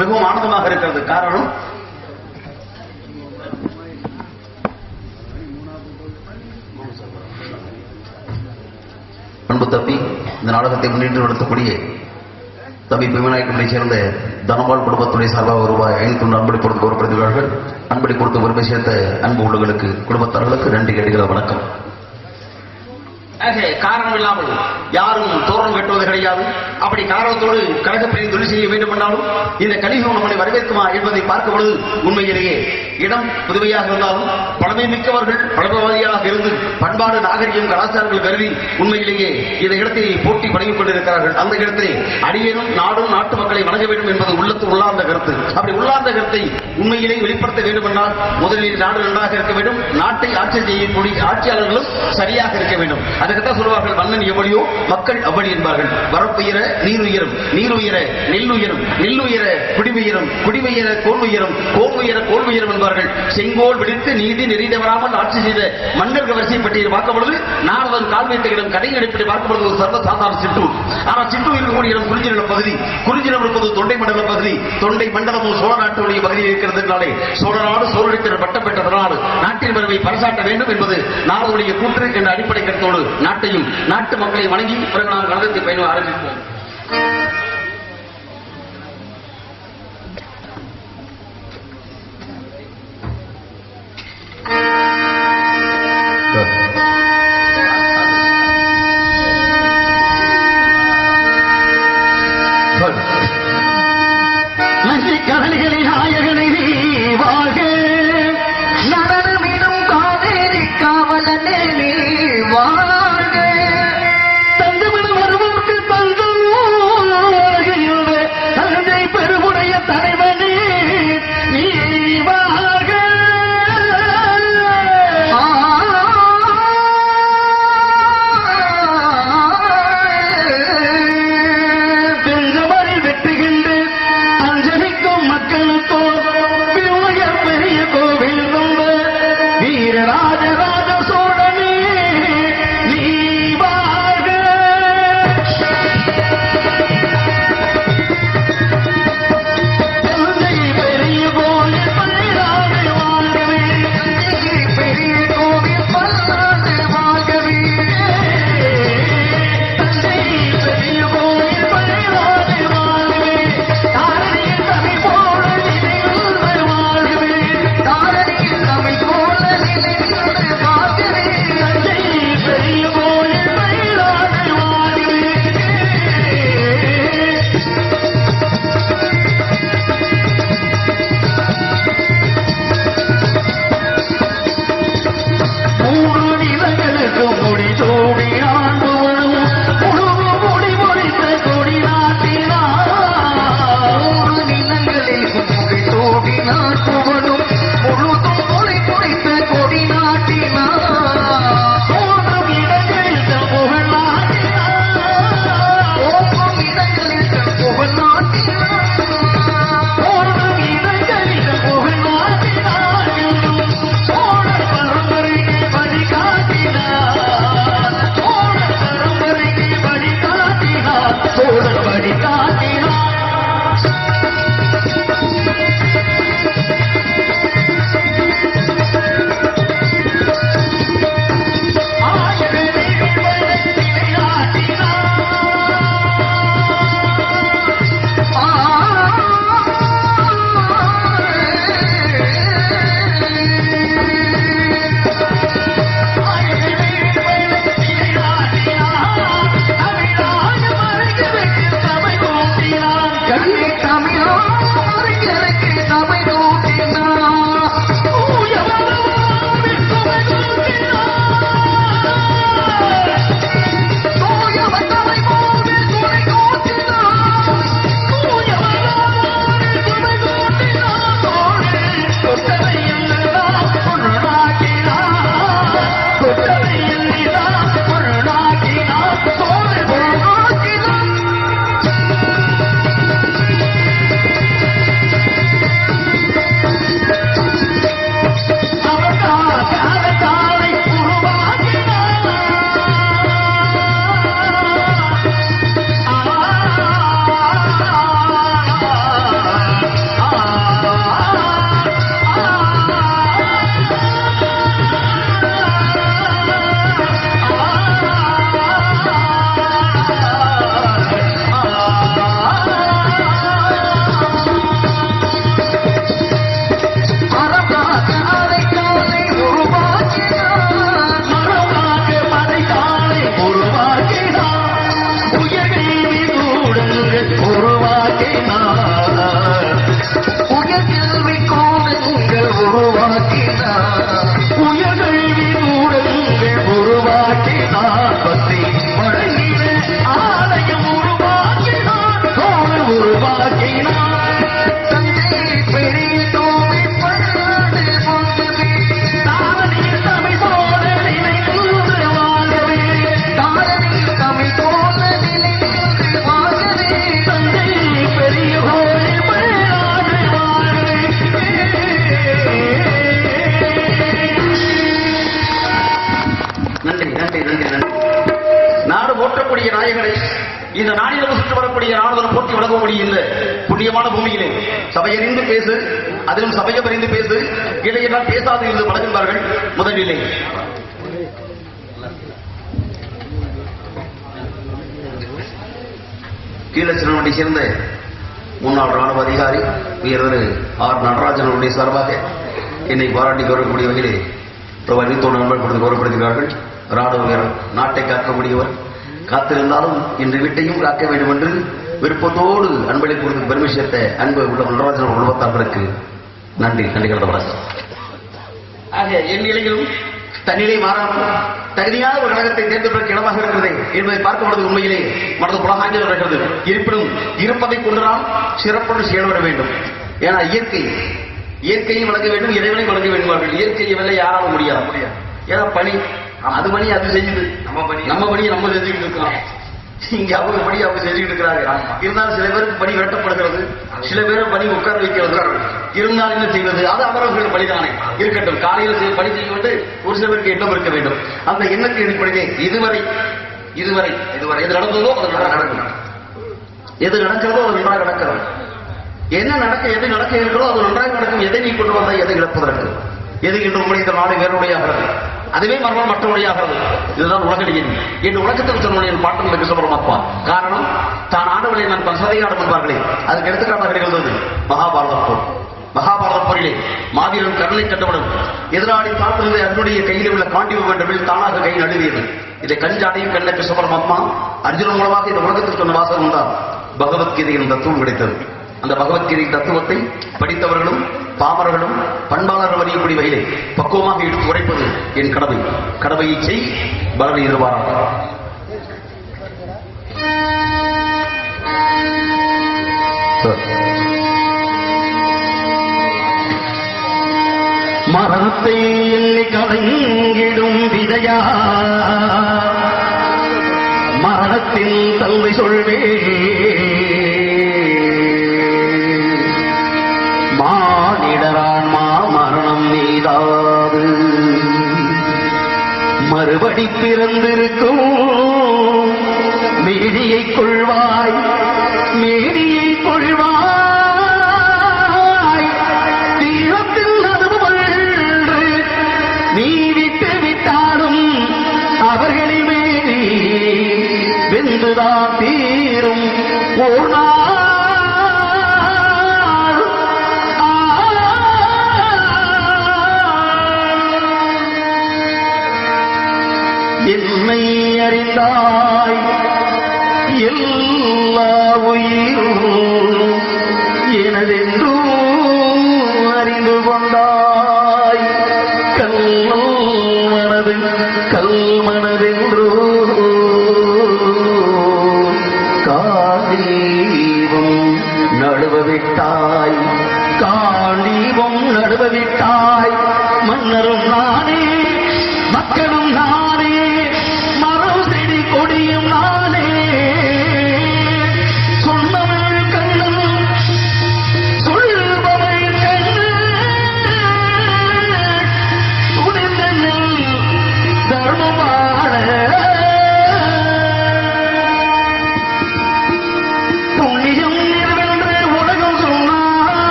மிகவும் ஆனந்தமாக இருக்கிறது. காரணம்? அன்பு தப்பி இந்த நாடகத்தை முன்னிட்டு நடத்தக்கூடிய தம்பி பிமநாயக்கனை சேர்ந்த தனபால் குடும்பத்துடைய சார்பாக ரூபாய் ஐநூத்தி ஒன்று அன்படி கொடுத்து கௌரவப்படுத்துகிறார்கள் அன்படி கொடுத்து உரிமை சேர்த்த அன்பு உள்ளங்களுக்கு குடும்பத்தார்களுக்கு நன்றி கேட்டுகிற வணக்கம். காரணம் இல்லாமல் யாரும் தோரணம் கட்டுவது கிடையாது. அப்படி காரணத்தோடு கழகப்பிரிவு தொழில் செய்ய வேண்டும் என்றாலும் இந்த கலிகம் நம்மளை வரவேற்குமா என்பதை பார்க்கும் பொழுது உண்மையிலேயே இடம் புதுமையாக இருந்தாலும் பழமை மிக்கவர்கள் பழமவாதியாக இருந்து பண்பாடு நாகரிகம் கலாச்சாரங்கள் கருதி உண்மையிலேயே இந்த இடத்தை போட்டி வழங்கிக் கொண்டிருக்கிறார்கள். அந்த இடத்திலே அடியேனும் நாடும் நாட்டு மக்களை வணங்க வேண்டும் என்பது உள்ளத்து உள்ளார்ந்த கருத்து. அப்படி உள்ளார்ந்த கருத்தை உண்மையிலே வெளிப்படுத்த வேண்டும் என்றால் முதலில் நாடு நன்றாக இருக்க வேண்டும். நாட்டை ஆட்சி செய்யக்கூடிய ஆட்சியாளர்களும் சரியாக இருக்க வேண்டும். அதுக்குத்தான் சொல்வார்கள் மன்னன் எவ்வளியோ மக்கள் அவ்வளி என்பார்கள். வரப்புயர நீர் உயரும் நீர் உயர நெல் உயரும் நெல் உயர குடி உயரும் குடி உயர கோல் உயரும் கோல் உயர கோல் உயரும் என்பார்கள். செங்கோல் விடுத்து நீதி நெறி தவறாமல் ஆட்சி செய்த மன்னர்கள் வரிசை பட்டியல் பார்க்கும் பொழுது நாரதன் கால் வைத்த இடம் கடை அடிப்படை பார்க்கும் பொழுது ஒரு சர்வ சாதாரண சிற்றூர் ஆனால் சிற்றூர் இருக்கக்கூடிய இடம் குறிஞ்சி நில பகுதி. குறிஞ்சி நிலம் இருப்பது தொண்டை மண்டல பகுதி. தொண்டை மண்டலமும் சோழ நாட்டுடைய பகுதியில் இருக்கிறது என்றாலே சோழ நாடு சோழடித்திர பட்டம் பெற்ற நாடு நாட்டின் பெருமை பறைசாட்ட வேண்டும் என்பது நாரதுடைய கூற்று என்ற அடிப்படை கருத்தோடு நாட்டையும் நாட்டு மக்களை வணங்கி பிறகு நாம் கழகத்தை பயணம் ஆரம்பிப்போம். Krishna புண்ணியமான பூமியிலே. சபையறிந்து பேசு அதிலும் சபையை அறிந்து பேசு. இடையெல்லாம் பேசாது என்று பழகின்றார்கள் முதலிலே. கீழச்சிறுவனை சேர்ந்த முன்னாள் ராணுவ அதிகாரி வீரர் ஆர் நடராஜனுடைய சார்பாக என்னை பாராட்டி கௌரவக்கூடிய வகையிலே ரூபாய் இருபத்தொன்று நண்பர் கொடுத்து கௌரவப்படுத்துகிறார்கள். ராணுவ வீரர் நாட்டை காக்கக்கூடியவர். காத்திருந்தாலும் இன்று வீட்டையும் காக்க வேண்டும் என்று விருப்பத்தோடு அன்பளை கொடுத்து பெருமை சேர்த்த அன்பு உள்ள நடராஜன் குடும்பத்தார்களுக்கு நன்றி. நன்றி வணக்கம். ஆக என் நிலையிலும் தன்னிலை மாறாமல் தகுதியான ஒரு கழகத்தை தேர்ந்தெடுக்க இடமாக இருக்கிறது என்பதை பார்க்கும் பொழுது உண்மையிலே மனது புலகாஞ்சல் இருக்கிறது இருப்பினும் இருப்பதை கொண்டுதான் சிறப்புடன் செயல் வர வேண்டும். ஏன்னா இயற்கை இயற்கையை வழங்க வேண்டும் இறைவனை வழங்க வேண்டும் இயற்கையை வெல்ல யாராலும் முடியாது. முடியாது ஏன்னா பணி அது பணி அது செய்யுது. நம்ம பணி. நம்ம பணியை நம்ம செஞ்சுக்கிட்டு இருக்கோம் இங்க அவங்க பணி அவங்க செஞ்சுக்கிட்டு இருக்கிறாங்க. இருந்தாலும் சில பேருக்கு பணி விரட்டப்படுகிறது. சில பேர் பணி உட்கார வைக்கிறது. இருந்தால் என்ன செய்வது? அது அவரவர்கள் பணிதானே. இருக்கட்டும். காலையில் செய்ய பணி செய்ய வேண்டும் ஒரு சில பேருக்கு எண்ணம் இருக்க வேண்டும். அந்த எண்ணத்தின் அடிப்படையிலே இதுவரை இதுவரை இதுவரை எது நடந்ததோ அது நன்றாக நடக்கும் எது நடக்கிறதோ அது நன்றாக நடக்கிறது என்ன நடக்க எது நடக்க இருக்கிறதோ அது நன்றாக நடக்கும். எதை நீ கொண்டு வந்தால் எதை இழப்பதற்கு? எது இன்று உங்களுடைய இந்த நாடு வேறுடையாகிறது அதுவே மறுநாள் மற்றபடியாகிறது இதுதான் உலகடியின். என் என்று சொன்ன என் பாட்டன் மிக பரமாத்மா காரணம் தான் ஆடவில்லை நான் பல்சதை ஆடும் என்பார்களே அதுக்கு எடுத்துக்காட்டாக நிகழ்ந்தது மகாபாரத போர் மகாபாரத போரிலே மாவீரன் கடலை கண்டவுடன் எதிராளி பார்த்திருந்த அர்ஜுனுடைய கையில் உள்ள காண்டிவம் என்ற தானாக கை நழுவியது இதை கஞ்சாடையும் கண்ண கிருஷ்ணபரமாத்மா அர்ஜுனன் மூலமாக இந்த உலகத்திற்கு சொன்ன வாசகம் தான் பகவத்கீதையின் தத்துவம் கிடைத்தது. அந்த பகவத்கீதை தத்துவத்தை படித்தவர்களும் பாமரர்களும் பண்பாளர்கள் அறியக்கூடிய வகையிலே பக்குவமாக எடுத்து உரைப்பது என் கடமை. கடமையை செய் பலனை எதிர்பாராக மரணத்தை எண்ணி கலங்கிடும் விதையா? மறுபடி பிறந்திருக்கும் மேடியை கொள்வாய் மேடியை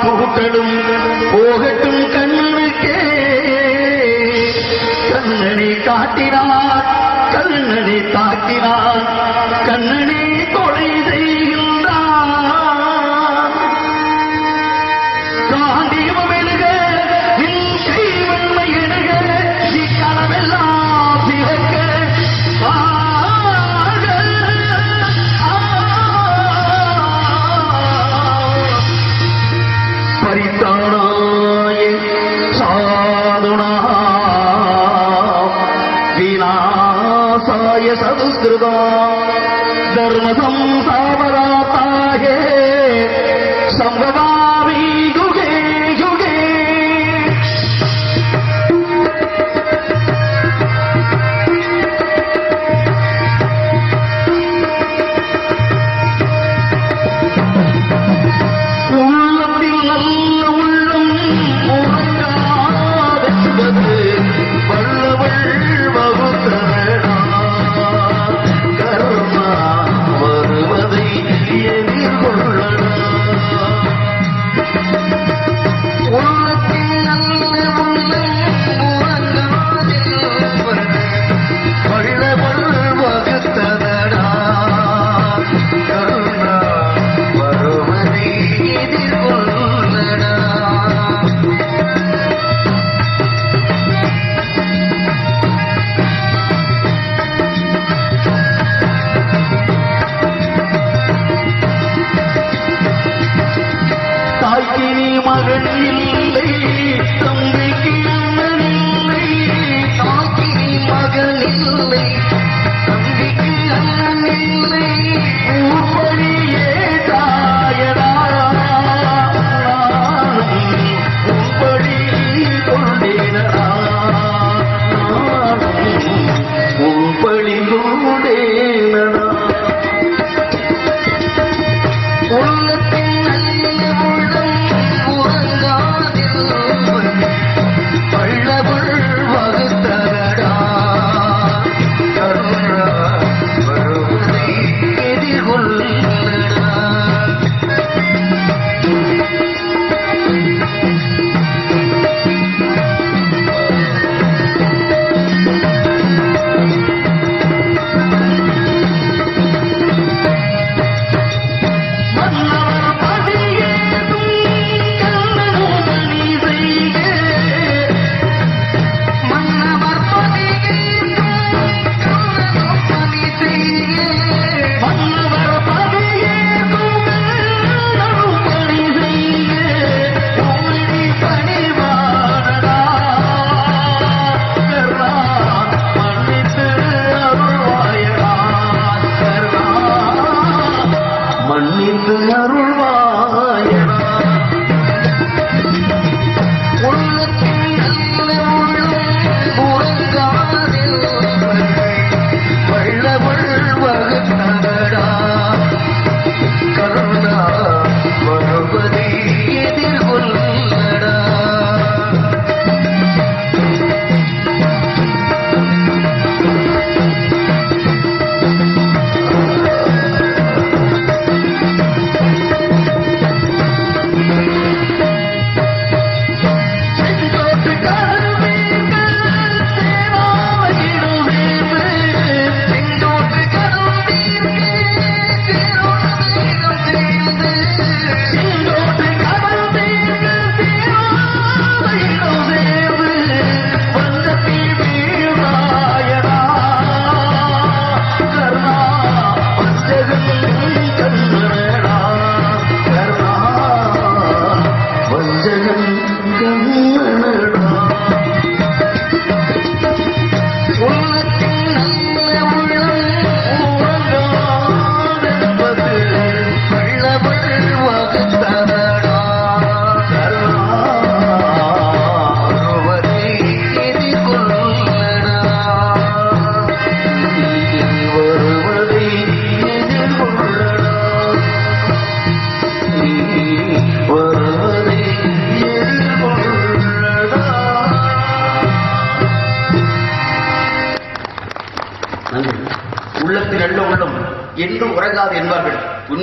பூக்களும் போகட்டும் கண்ணுக்கே. கண்ணனை காட்டினார் கண்ணனை தாக்கினார்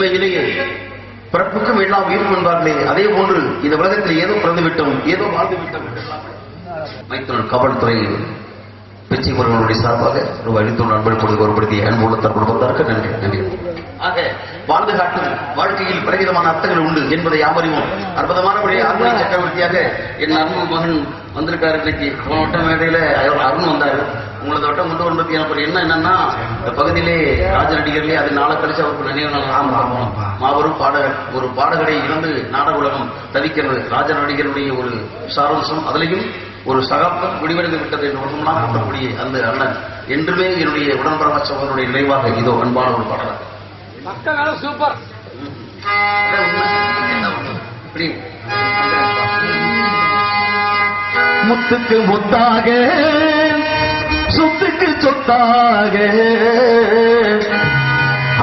உண்மையிலேயே பிறப்புக்கும் எல்லாம் உயிரும் என்பார்களே அதே போன்று இந்த உலகத்தில் ஏதோ பிறந்து விட்டோம் ஏதோ வாழ்ந்து விட்டோம் மைத்துனர் காவல்துறை பிச்சை முருகனுடைய சார்பாக ரூபாய் அளித்துள்ள அன்பு ஒருபடுத்திய அன்பு உள்ளத்தார் குடும்பத்தாருக்கு நன்றி நன்றி. ஆக வாழ்ந்து காட்டும் வாழ்க்கையில் பலவிதமான அர்த்தங்கள் உண்டு என்பதை யாவரையும் அற்புதமான முறையை ஆத்மீக சக்கரவர்த்தியாக என் அன்பு மகன் வந்திருக்காரு இன்னைக்கு போன வட்டம் மேடையில அருண் வந்தாரு. உங்களது வட்டம் கொண்டு வரும்போது எனக்கு என்ன என்னன்னா இந்த பகுதியிலே ராஜ நடிகர்களே அது நாளை கழிச்சு அவருக்கு நினைவு மாபெரும் பாடகர் ஒரு பாடகரை இழந்து நாடக உலகம் தவிக்கிறது. ராஜ நடிகருடைய ஒரு சாரம்சம் அதிலையும் ஒரு சகாப்தம் முடிவடைந்து விட்டது என்று உலகம்லாம் கூட்டக்கூடிய அந்த அண்ணன் என்றுமே என்னுடைய உடன்பரம சகோதரனுடைய நினைவாக இதோ அன்பான ஒரு மக்கள் சூப்பர் முத்துக்கு முத்தாக சொத்துக்கு சொத்தாக.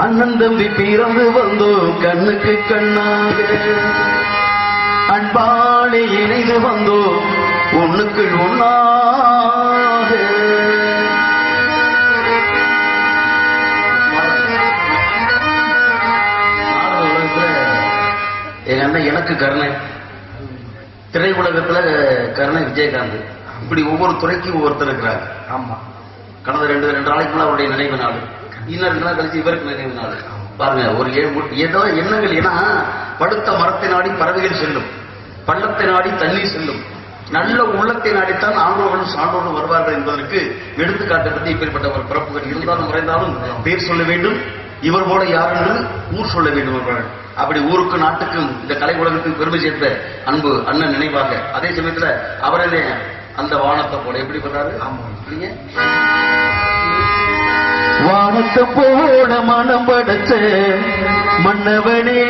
அண்ணன் தம்பி பிறந்து வந்தோம் கண்ணுக்கு கண்ணாக. அன்பாளி இணைந்து வந்தோம் ஒண்ணுக்கு ஒன்னாக எங்க அண்ணன் எனக்கு கருணை. திரையுலகத்துல கருணை விஜயகாந்த். இப்படி ஒவ்வொரு துறைக்கும் ஒவ்வொருத்தர் இருக்கிறாங்க ஆமா. கடந்த ரெண்டு ரெண்டு நாளைக்கு முன்னாடி அவருடைய நினைவு நாள். இன்னும் ரெண்டு நாள் கழிச்சு இவருக்கு நினைவு நாள். பாருங்க ஒரு ஏதோ எண்ணங்கள். ஏன்னா படுத்த மரத்தை நாடி பறவைகள் செல்லும். பள்ளத்தை நாடி தண்ணீர் செல்லும். நல்ல உள்ளத்தை நாடித்தான் ஆண்டோர்களும் சான்றோர்களும் வருவார்கள் என்பதற்கு எடுத்துக்காட்டு பற்றி இப்படிப்பட்ட ஒரு பிறப்புகள் இருந்தாலும் மறைந்தாலும் பேர் சொல்ல வேண்டும். இவர் போல யார் என்று ஊர் சொல்ல வேண்டும் அவர்கள். அப்படி ஊருக்கும் நாட்டுக்கும் இந்த கலை உலகத்துக்கு பெருமை சேர்த்த அன்பு அண்ணன் நினைவாக அதே சமயத்துல அவரே அந்த வானத்தை போல எப்படி பண்றாரு? வானத்தை போல மனம் படைச்ச மன்னவனே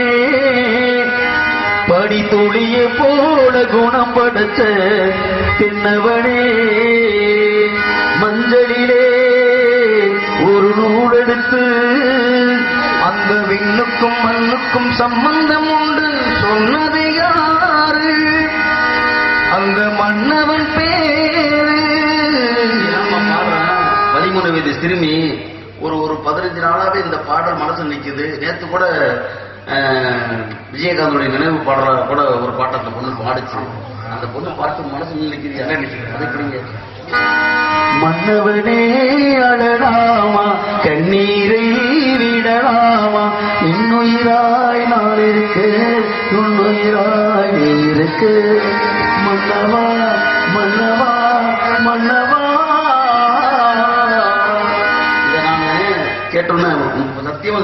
படி துளிய போல குணம் படைச்ச பின்னவனே மஞ்சளிலே ஒரு நூலெடுத்து விண்ணுக்கும் மண்ணுக்கும் சம்பந்தம் உண்டு. சொன்னது யாரு? அந்த மன்னவன் பேரு. பதிமூணு வயது சிறுமி ஒரு ஒரு பதினஞ்சு நாளாவே இந்த பாடல் மனசு நிக்குது. நேத்து கூட விஜயகாந்தோடைய நினைவு பாடல கூட ஒரு பாட்டை அந்த பொண்ணு பாடுச்சு. அந்த பொண்ணு பாட்டு மனசு நிக்குது. என்ன எப்படிங்க மன்னவனே அழலாமா கண்ணீரை விடலாமா? இன்னுயிராய் நான் இருக்கு உன்னுயிராய் நீ இருக்கு மன்னவா மன்னவா மன்னவா. இதை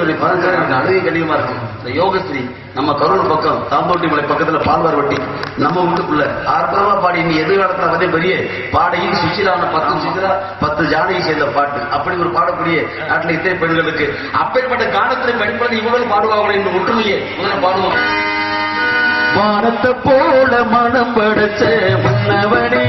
சத்தியமா சொல்லி பாருங்க எனக்கு அழுகை இருக்கும். இந்த யோகஸ்ரீ நம்ம கரூர் பக்கம் தாம்போட்டி மலை பக்கத்துல பால்வார் வட்டி நம்ம வீட்டுக்குள்ள ஆர்ப்பரமா பாடி நீ எதிர்காலத்தை வந்து பெரிய பாடையில் சுச்சிலான பத்து சுச்சிலா பத்து ஜானகி சேர்ந்த பாட்டு. அப்படி ஒரு பாடக்கூடிய நாட்டில் இத்தனை பெண்களுக்கு அப்பேற்பட்ட காலத்தில் படிப்பது இவ்வளவு பாடுவாங்களே இந்த ஒற்றுமையை முதல்ல பாடுவோம். வானத்தை போல மனம் படைச்ச மன்னவனே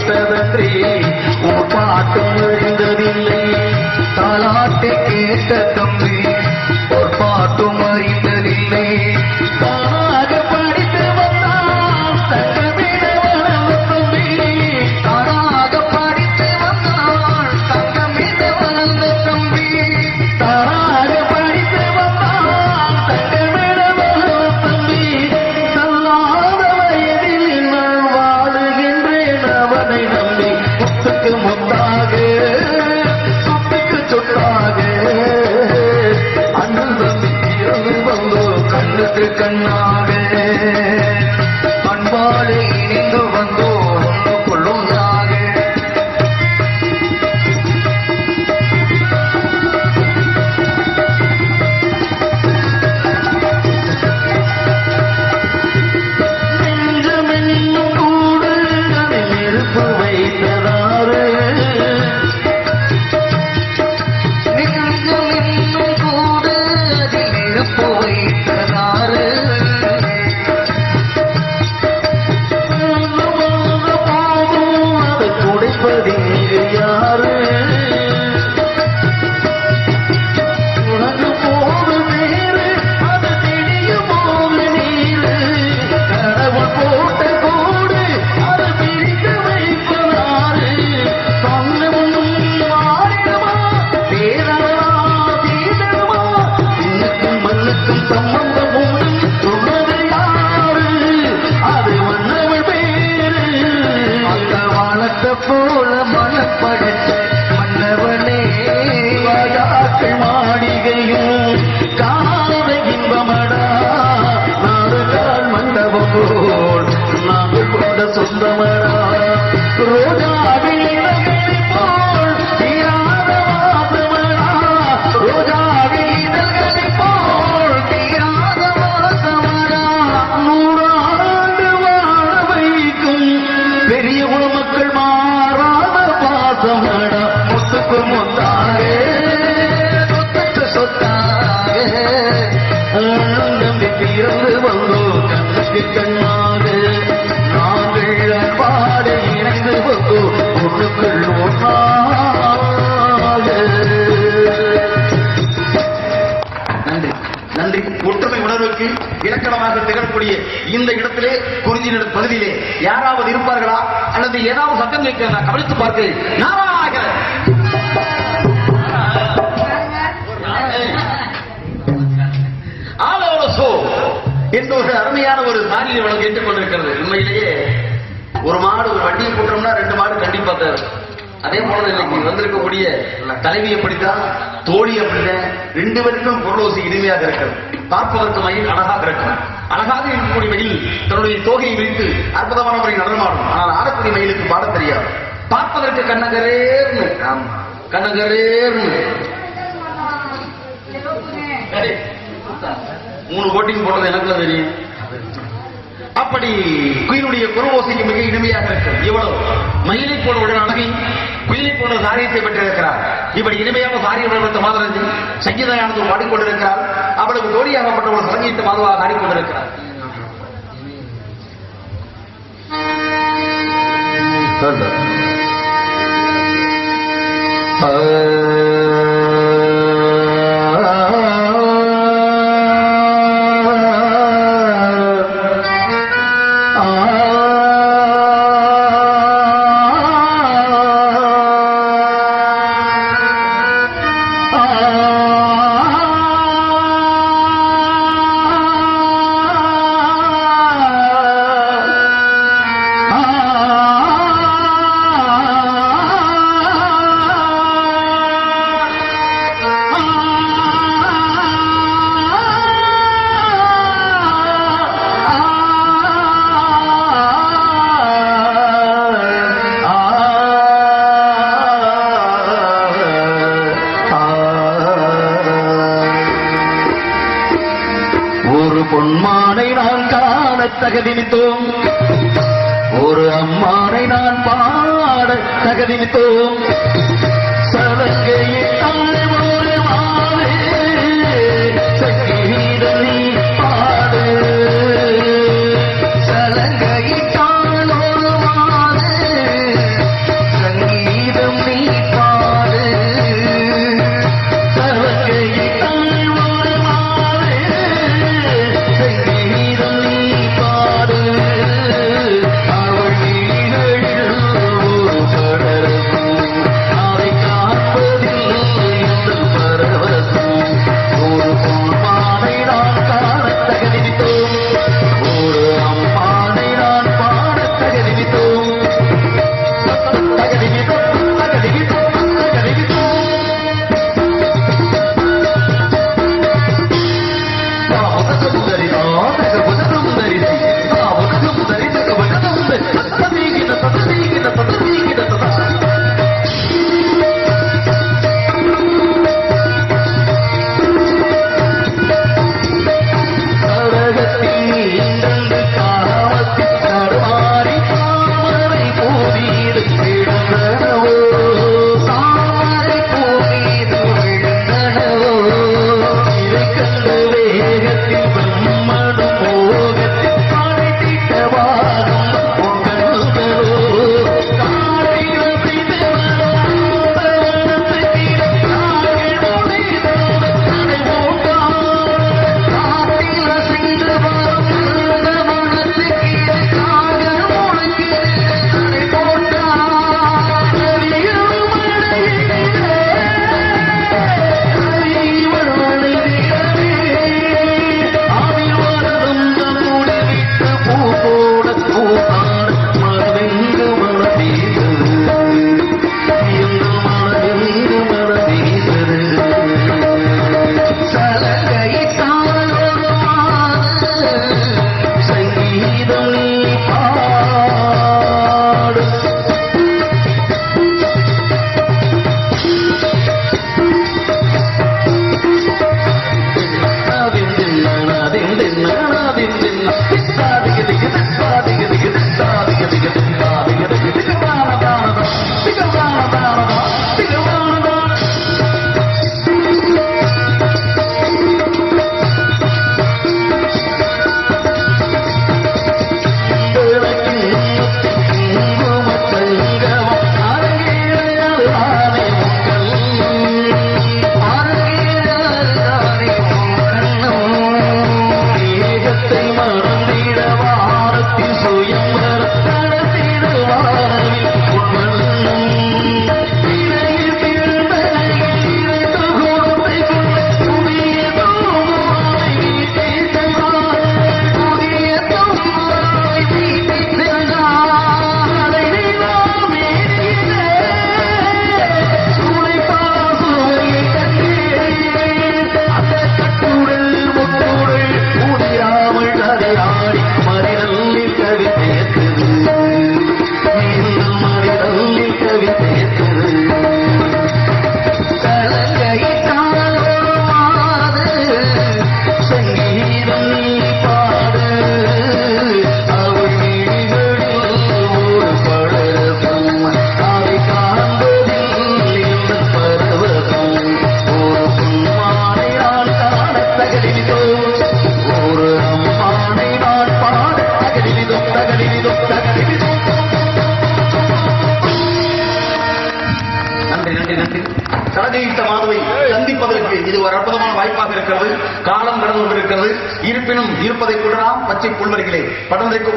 கேட்டதன்றி உன் பாட்டு இலக்கணமாக திகழக்கூடிய இந்த இடத்திலே குறிஞ்சி நில பகுதியிலே யாராவது இருப்பார்களா? அல்லது ஏதாவது சத்தம் கேட்க நான் கவனித்து பார்க்கிறேன் நாராயணன்! என்ற ஒரு அருமையான ஒரு சாரியை வழங்க கேட்டுக்கொண்டிருக்கிறது உண்மையிலேயே ஒரு மாடு ஒரு வண்டியை போட்டோம்னா ரெண்டு மாடு கண்டிப்பா தேவை. அதே போல இன்னைக்கு வந்திருக்கக்கூடிய தலைவி எப்படித்தான் தோழி அப்படித்தான் ரெண்டு பேருக்கும் பொருளோசி இனிமையாக இருக்கிறது. பார்ப்பதற்கு மயில் அழகாக இருக்கும் அழகாக இருக்கக்கூடிய மயில் தன்னுடைய தோகையை விரித்து அற்புதமான முறையில் நடனமாடும். ஆனால் ஆடக்கூடிய மயிலுக்கு பாடத் தெரியாது. பார்ப்பதற்கு கண்ணகரேர்னு கண்ணகரேர்னு ஏய், மூணு கோட்டிங் போட்டது எனக்குள்ள தெரியும். அப்படி குயிலுடைய குரவோசைக்கு மிக இனிமையாக இருக்கிறது இவ்வளவு. மயிலை போல உடல் அழகை குயிலை போல சாரியத்தை பெற்றிருக்கிறார். இப்படி இனிமையான சாரிய உணர்வத்த மாதரஞ்சி சங்கீதயானது பாடிக்கொண்டிருக்கிறார். அவளுக்கு தோழியாகப்பட்ட ஒரு சங்கீத மாதவாக ஆடிக்கொண்டிருக்கிறார் Thunder. அம்மானை நான் காண தகதினித்தோம் ஒரு அம்மானை நான் பாட தகதினித்தோம் சலங்கையிட்டாள்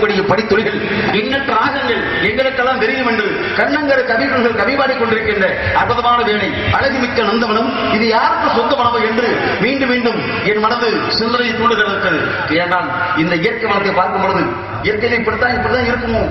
படர்ந்திருக்கக்கூடிய படித்துளிகள் எண்ணற்ற ராகங்கள் எங்களுக்கெல்லாம் தெரியும் என்று கண்ணங்கர கவிகள் கவிபாடி கொண்டிருக்கின்ற அற்புதமான வேலை அழகுமிக்க நந்தவனம் இது யாருக்கு சொந்தமானவை என்று மீண்டும் மீண்டும் என் மனது சிந்தனை தூண்டுகிறது ஏனால் இந்த இயற்கை வளத்தை பார்க்கும் பொழுது இயற்கையில இப்படித்தான் இப்படித்தான் இருக்குமோ?